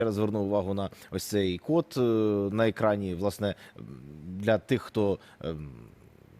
Я раз звернув увагу на ось цей код е, на екрані. Власне, для тих, хто ем,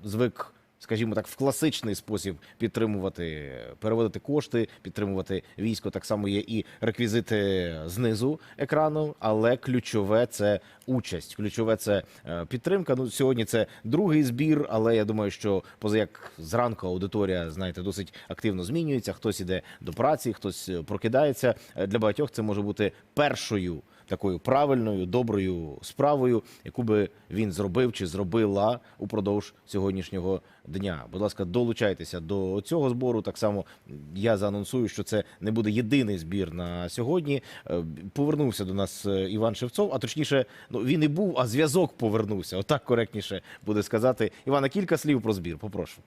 звик, скажімо так, в класичний спосіб підтримувати, переводити кошти, підтримувати військо. Так само є і реквізити знизу екрану, але ключове це участь. Ключове це е, підтримка. Ну сьогодні це другий збір, але я думаю, що поза як зранку аудиторія, знаєте, досить активно змінюється. Хтось іде до праці, хтось е, прокидається. Е, Для багатьох це може бути першою такою правильною, доброю справою, яку би він зробив чи зробила упродовж сьогоднішнього дня. Будь ласка, долучайтеся до цього збору. Так само я заанонсую, що це не буде єдиний збір на сьогодні. Е, Повернувся до нас е, Іван Шевцов, а точніше, ну він і був, а зв'язок повернувся. Отак коректніше буде сказати. Івана, кілька слів про збір. Попрошу.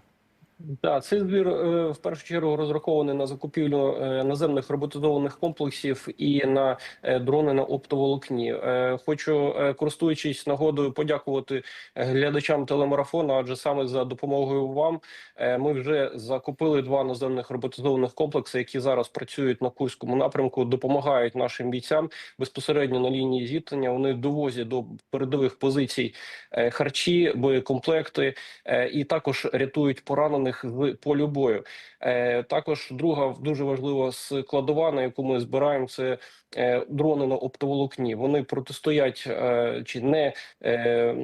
Так, цей збір е, в першу чергу розрахований на закупівлю е, наземних роботизованих комплексів і на е, дрони на оптоволокні. Хочу, користуючись нагодою, подякувати глядачам телемарафону, адже саме за допомогою вам ми вже закупили два наземних роботизованих комплекси, які зараз працюють на Курському напрямку, допомагають нашим бійцям безпосередньо на лінії зіткнення. Вони довозять до передових позицій харчі, боєкомплекти і також рятують поранених з полю бою. Е, Також друга дуже важлива складова, на яку ми збираємо, це е, дрони на оптоволокні. Вони протистоять е, чи не е,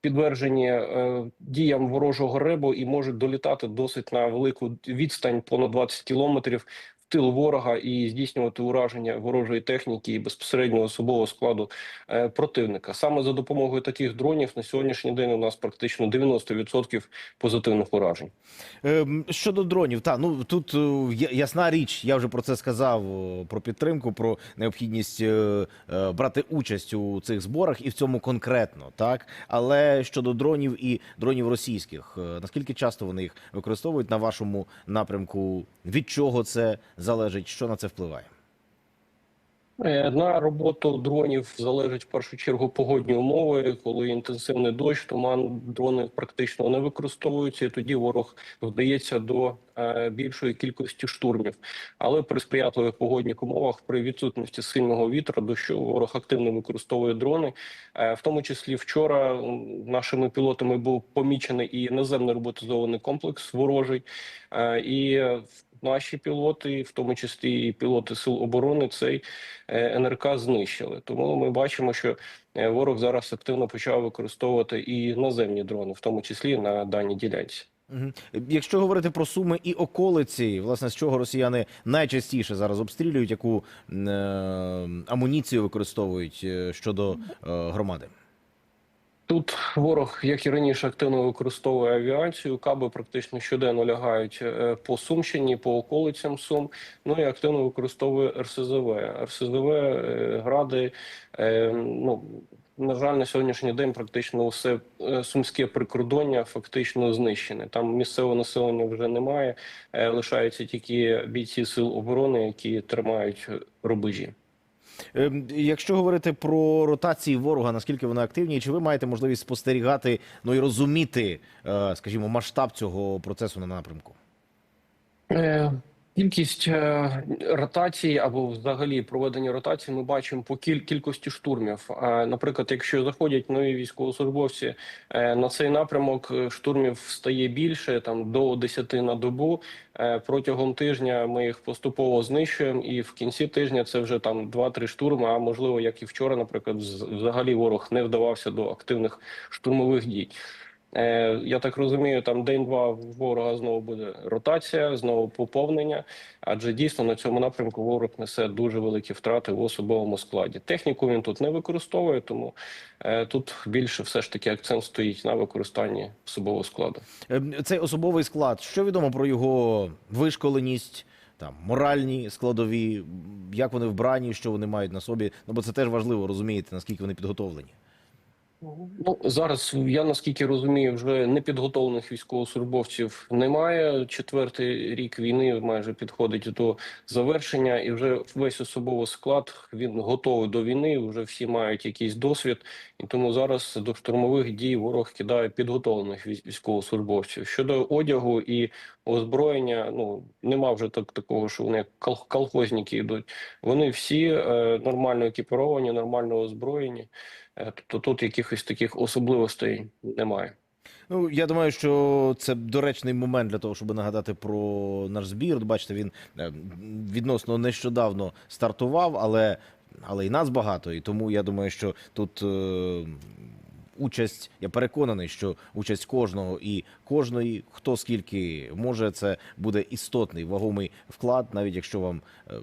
підвержені е, діям ворожого ребу і можуть долітати досить на велику відстань, понад 20 кілометрів. Тил ворога і здійснювати ураження ворожої техніки і безпосередньо особового складу е, противника. Саме за допомогою таких дронів на сьогоднішній день у нас практично 90% позитивних уражень. Ем, Щодо дронів, та ну тут е, ясна річ, я вже про це сказав е, про підтримку, про необхідність брати участь у цих зборах і в цьому конкретно, так але щодо дронів і дронів російських, наскільки часто вони їх використовують на вашому напрямку? Від чого це залежить? Що на це впливає? Е, На роботу дронів залежить в першу чергу погодні умови. Коли інтенсивний дощ, туман, дрони практично не використовуються. і Тоді ворог вдається до е, більшої кількості штурмів. Але при сприятливих погодних умовах, при відсутності сильного вітру, дощу ворог активно використовує дрони. Е, в тому числі вчора нашими пілотами був помічений і наземний роботизований комплекс ворожий. І наші пілоти, в тому числі і пілоти сил оборони, цей е, НРК знищили. Тому ми бачимо, що е, ворог зараз активно почав використовувати і наземні дрони, в тому числі на даній ділянці. Якщо говорити про суми і околиці, власне, з чого росіяни найчастіше зараз обстрілюють, яку е, амуніцію використовують щодо громади? Тут ворог, як і раніше, активно використовує авіацію. Каби практично щоденно лягають е, по Сумщині, по околицям Сум. Ну і активно використовує РСЗВ. РСЗВ, е, гради. е, Ну на жаль, на сьогоднішній день практично все е, сумське прикордоння фактично знищене. Там місцевого населення вже немає. Лишаються тільки бійці сил оборони, які тримають рубежі. Ем, Якщо говорити про ротації ворога, наскільки вони активні, чи ви маєте можливість спостерігати ну і розуміти, е, скажімо, масштаб цього процесу на напрямку? Кількість е, ротацій або взагалі проведення ротацій ми бачимо по кіль кількості штурмів. Е, Наприклад, якщо заходять нові військовослужбовці е, на цей напрямок, штурмів стає більше там до 10 на добу. Протягом тижня ми їх поступово знищуємо, і в кінці тижня це вже там 2-3 штурми. А можливо, як і вчора, наприклад, взагалі ворог не вдавався до активних штурмових дій. Е, Я так розумію, там день-два ворога знову буде ротація, знову поповнення. Адже дійсно на цьому напрямку ворог несе дуже великі втрати в особовому складі. Техніку він тут не використовує, тому е, тут більше все ж таки акцент стоїть на використанні особового складу. Ем, Цей особовий склад, що відомо про його вишколеність, там моральні складові, як вони вбрані, що вони мають на собі? Ну бо це теж важливо розумієте, наскільки вони підготовлені. Ну зараз я наскільки розумію, вже непідготовлених військовослужбовців немає. Четвертий рік війни майже підходить до завершення, і вже весь особовий склад він готовий до війни. Вже всі мають якийсь досвід, і тому зараз до штурмових дій ворог кидає підготовлених військовослужбовців щодо одягу і озброєння. Ну нема вже так такого, що вони як колхозники йдуть. Вони всі е, нормально екіпіровані, нормально озброєні. Е, тобто тут якихось таких особливостей немає. Ну, я думаю, що це доречний момент для того, щоб нагадати про наш збір. Бачите, він е, відносно нещодавно стартував, але, але і нас багато. І тому я думаю, що тут е, участь, я переконаний, що участь кожного і кожної, хто скільки може, це буде істотний вагомий вклад, навіть якщо вам. е,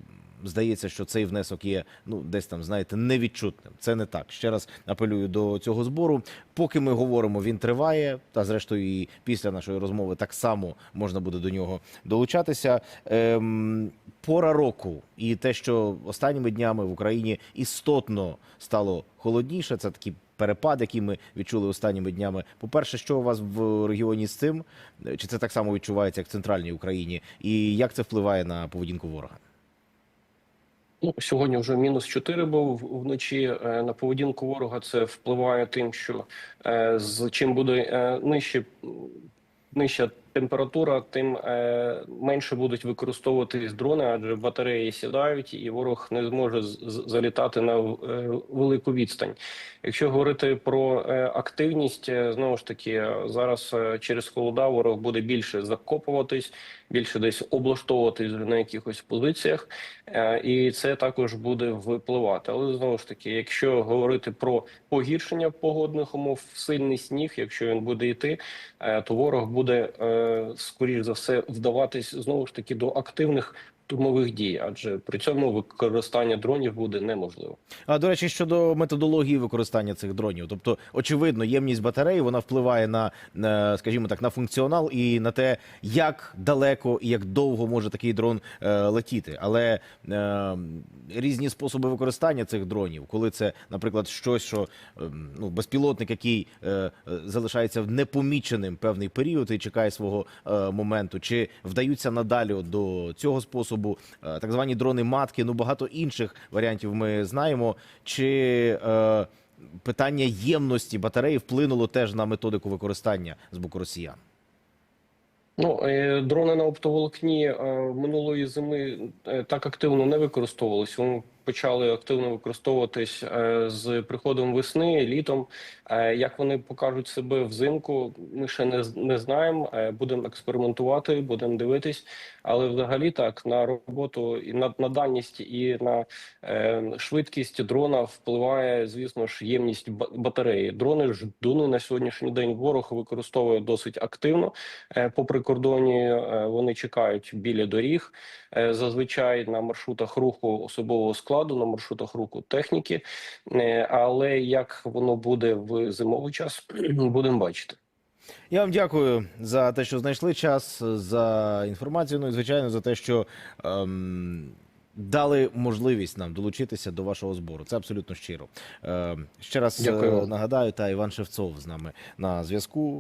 Здається, що цей внесок є ну десь там, знаєте, невідчутним. Це не так. Ще раз апелюю до цього збору. Поки ми говоримо, він триває. Та зрештою, і після нашої розмови так само можна буде до нього долучатися. Ем, пора року і те, що останніми днями в Україні істотно стало холодніше. Це такі перепад, який ми відчули останніми днями. По-перше, що у вас в регіоні з цим? Чи це так само відчувається, як в центральній Україні? І як це впливає на поведінку ворога? Ну, сьогодні вже мінус 4 був вночі. Е, На поведінку ворога це впливає тим, що е, з чим буде е, нижче, нижча температура, тим е, менше будуть використовуватись дрони, адже батареї сідають, і ворог не зможе з- залітати на е, велику відстань. Якщо говорити про е, активність, знову ж таки, зараз через холода ворог буде більше закопуватись, більше десь облаштовуватись на якихось позиціях. І це також буде впливати. Але знову ж таки, якщо говорити про погіршення погодних умов, сильний сніг, якщо він буде йти, то ворог буде скоріш за все вдаватись знову ж таки до активних штурмових дій, адже при цьому використання дронів буде неможливо. А до речі, щодо методології використання цих дронів, тобто, очевидно, ємність батареї вона впливає на, скажімо так, на функціонал і на те, як далеко і як довго може такий дрон е, летіти. Але е, різні способи використання цих дронів, коли це, наприклад, щось, що е, ну, безпілотник, який е, залишається непоміченим певний період і чекає свого моменту, чи вдаються надалі до цього способу, е, так звані дрони матки, ну багато інших варіантів ми знаємо. Чи е, питання ємності батареї вплинуло теж на методику використання з боку росіян? Ну, е, дрони на оптоволокні е, минулої зими так активно не використовувалися. Почали активно використовуватись е, з приходом весни, літом. Е, Як вони покажуть себе взимку, ми ще не, не знаємо. Е, Будемо експериментувати, будемо дивитись. Але взагалі так на роботу і на, на дальність і на швидкість дрона впливає, звісно ж, ємність ба- батареї. Дрони ж дуни на сьогоднішній день ворог використовує досить активно. По прикордоні вони чекають біля доріг, зазвичай на маршрутах руху особового складу, на маршрутах руху техніки. Е, Але як воно буде в зимовий час, будемо бачити. Я вам дякую за те, що знайшли час, за інформацію. Ну і звичайно за те, що ем, дали можливість нам долучитися до вашого збору. Це абсолютно щиро. Ем, ще раз Дякую е, нагадаю, та Іван Шевцов з нами на зв'язку.